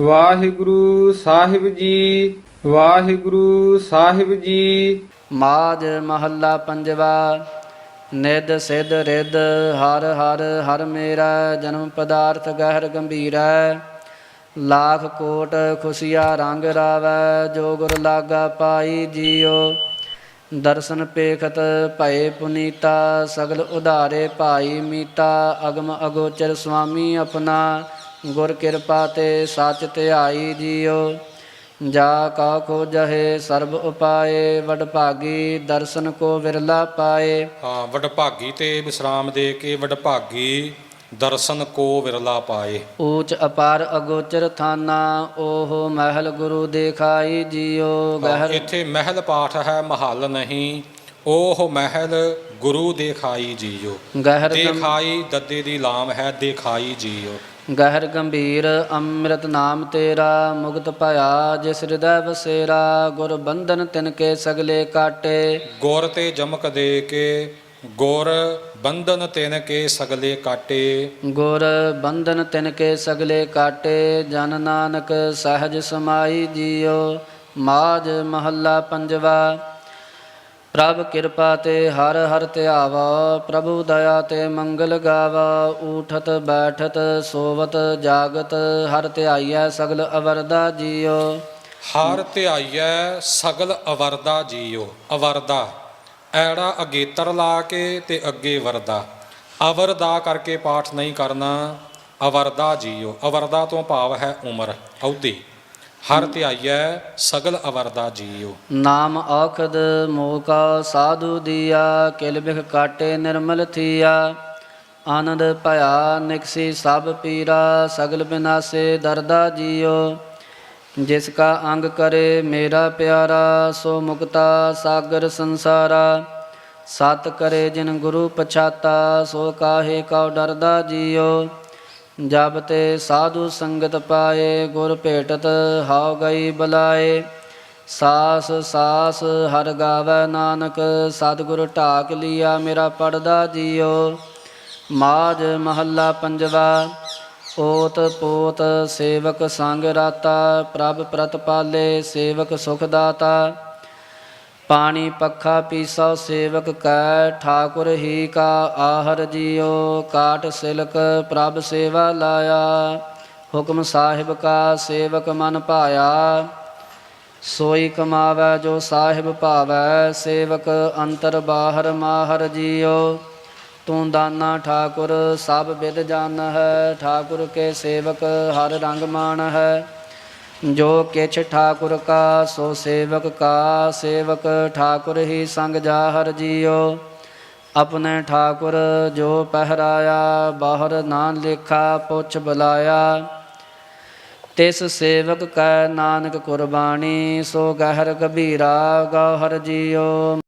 ਵਾਹਿਗੁਰੂ ਸਾਹਿਬ ਜੀ, ਵਾਹਿਗੁਰੂ ਸਾਹਿਬ ਜੀ। ਮਾਜ ਮਹੱਲਾ ਪੰਜਵਾ ਨਿਦ ਸਿਧ ਰਿਦ ਹਰ ਹਰ ਹਰ ਮੇਰਾ, ਜਨਮ ਪਦਾਰਥ ਗਹਿਰ ਗੰਭੀਰੈ ਲਾਖ ਕੋਟ ਖੁਸ਼ੀਆ ਰੰਗ ਰਾਵੈ, ਜੋ ਗੁਰ ਲਾਗਾ ਪਾਈ ਜੀਓ। ਦਰਸ਼ਨ ਪੇਖਤ ਭਏ ਪੁਨੀਤਾ, ਸਗਲ ਉਧਾਰੇ ਭਾਈ ਮੀਤਾ, ਅਗਮ ਅਗੋਚਰ ਸੁਆਮੀ ਆਪਣਾ। ਗੁਰ ਕਿਰਪਾ ਤੇ ਸੱਚ ਧਿਆਈ ਜੀਓ। ਜਾ ਕਾ ਖੋਜਹਿ ਸਰਬ ਉਪਾਏ ਵਡ ਭਾਗੀ ਦਰਸ਼ਨ ਕੋ ਵਿਰਲਾ ਪਾਏ। ਹਾਂ ਵਡਭਾਗੀ ਤੇ ਵਿਸਰਾਮ ਦੇ ਕੇ ਵਡਭਾਗੀ ਦਰਸ਼ਨ ਕੋ ਵਿਰਲਾ ਪਾਏ। ਊਚ ਅਪਾਰ ਅਗੋਚਰ ਥਾਨਾ ਓਹ ਮਹਿਲ ਗੁਰੂ ਦੇਖਾਈ ਜੀਓ। ਹਾਂ, ਗਹਿਰ ਇੱਥੇ ਮਹਿਲ ਪਾਠ ਹੈ ਮਹਲ ਨਹੀਂ। ਉਹ ਮਹਿਲ ਗੁਰੂ ਦੇਖਾਈ ਜੀਓ। ਗਹਿਰ ਦੇਖਾਈ ਦੱਦੇ ਦੀ ਲਾਮ ਹੈ ਦੇਖਾਈ ਜੀਓ। ਗਹਿਰ ਗੰਭੀਰ ਅੰਮ੍ਰਿਤ ਨਾਮ ਤੇਰਾ ਮੁਕਤ ਭਇਆ ਜਿਸ ਹਿਰਦੈ ਵਸੇਰਾ ਗੁਰ ਬੰਧਨ ਤਿਨ ਕੇ ਸਗਲੇ ਕਾਟੇ। ਗੁਰ ਤੇ ਜਮਕ ਦੇ ਕੇ ਗੁਰ ਬੰਧਨ ਤਿਨ ਕੇ ਸਗਲੇ ਕਾਟੇ। ਗੁਰ ਬੰਧਨ ਤਿਨ ਕੇ ਸਗਲੇ ਕਾਟੇ ਜਨ ਨਾਨਕ ਸਹਿਜ ਸਮਾਈ ਜੀਓ ਮਾਜ ਮਹੱਲਾ ਪੰਜਵਾ। ਪ੍ਰਭ ਕਿਰਪਾ ਤੇ ਹਰ ਹਰ ਧਿਆਵਾ ਪ੍ਰਭੂ ਦਇਆ ਤੇ ਮੰਗਲ ਗਾਵਾ, ਊਠਤ ਬੈਠਤ ਸੋਵਤ ਜਾਗਤ, ਹਰ ਧਿਆਈਐ ਸਗਲ ਅਵਰਦਾ ਜੀਓ। ਹਰ ਧਿਆਈਐ ਸਗਲ ਅਵਰਦਾ ਜੀਓ, ਅਵਰਦਾ। ਐੜਾ ਅਗੇਤਰ ਲਾ ਕੇ ਤੇ ਅੱਗੇ ਵਰਦਾ। ਅਵਰਦਾ ਕਰਕੇ ਪਾਠ ਨਹੀਂ ਕਰਨਾ, ਅਵਰਦਾ ਜੀਓ, ਅਵਰਦਾ ਤੋਂ ਭਾਵ ਹੈ ਉਮਰ ਅਉਦੀ ਹਰ ਧਿਆਈਐ ਸਗਲ ਅਵਰਦਾ ਜੀਓ ਨਾਮ ਔਖਦ ਮੋਕਾ ਸਾਧੂ ਦੀਆ, ਕਿਲ ਬਿਖ ਕਾਟੇ ਨਿਰਮਲ ਥੀਆ। ਆਨੰਦ ਭਇਆ ਨਿਕਸੀ ਸਭ ਪੀਰਾ, ਸਗਲ ਬਿਨਾਸੇ ਦਰਦਾ ਜੀਓ ਜਿਸ ਕਾ ਅੰਗ ਕਰੇ ਮੇਰਾ ਪਿਆਰਾ, ਸੋ ਮੁਕਤਾ ਸਾਗਰ ਸੰਸਾਰਾ। ਸਤ ਕਰੇ ਜਿਨ ਗੁਰੂ ਪਛਾਤਾ, ਸੋ ਕਾਹੇ ਕਉ ਡਰਦਾ ਜੀਓ ਜਬ ਤੇ ਸਾਧੂ ਸੰਗਤ ਪਾਏ, ਗੁਰ ਭੇਟਤ ਹਾਉ ਗਈ ਬਲਾਏ। ਸਾਸ ਸਾਸ, ਹਰ ਗਾਵੇ ਨਾਨਕ, ਸਤਿਗੁਰ ਢਾਕ ਲਿਆ ਮੇਰਾ ਪੜਦਾ ਜੀਓ। ਮਾਜ ਮਹੱਲਾ ਪੰਜਵਾ, ਓਤ ਪੋਤ ਸੇਵਕ ਸੰਗ ਰਾਤਾ, ਪ੍ਰਭ ਪ੍ਰਤਪਾਲੇ ਸੇਵਕ ਸੁਖ ਦਾਤਾ। ਪਾਣੀ ਪੱਖਾ ਪੀਸਾ ਸੇਵਕ ਕੈ, ਠਾਕੁਰ ਹੀ ਕਾ ਆਹਰ ਜਿਓ, ਕਾਟ ਸਿਲਕ ਪ੍ਰਭ ਸੇਵਾ ਲਾਇਆ। ਹੁਕਮ ਸਾਹਿਬ ਕਾ ਸੇਵਕ ਮਨ ਭਾਇਆ। ਸੋਈ ਕਮਾਵੈ ਜੋ ਸਾਹਿਬ ਭਾਵੈ, ਸੇਵਕ ਅੰਤਰ ਬਾਹਰ ਮਾਹਰ ਜਿਓ। ਤੂੰ ਦਾਨਾ ਠਾਕੁਰ ਸਭ ਵਿਦ ਜਾਣ ਹੈ ਠਾਕੁਰ ਕੇ ਸੇਵਕ ਹਰ ਰੰਗ ਮਾਨ ਹੈ ਜੋ ਕਿਛ ਠਾਕੁਰ ਕਾ, ਸੋ ਸੇਵਕ ਕਾ, ਸੇਵਕ ਠਾਕੁਰ ਹੀ ਸੰਗ ਜਾਹਰ ਜੀਓ। ਆਪਣੇ ਠਾਕੁਰ ਜੋ ਪਹਿਰਾਇਆ, ਬਾਹਰ ਨਾਨ ਲੇਖਾ ਪੁੱਛ ਬੁਲਾਇਆ। ਤਿਸ ਸੇਵਕ ਕੈ ਨਾਨਕ ਕੁਰਬਾਨੀ, ਸੋ ਗਹਿਰ ਗਭੀਰਾ ਗੌਹਰ ਜੀਓ।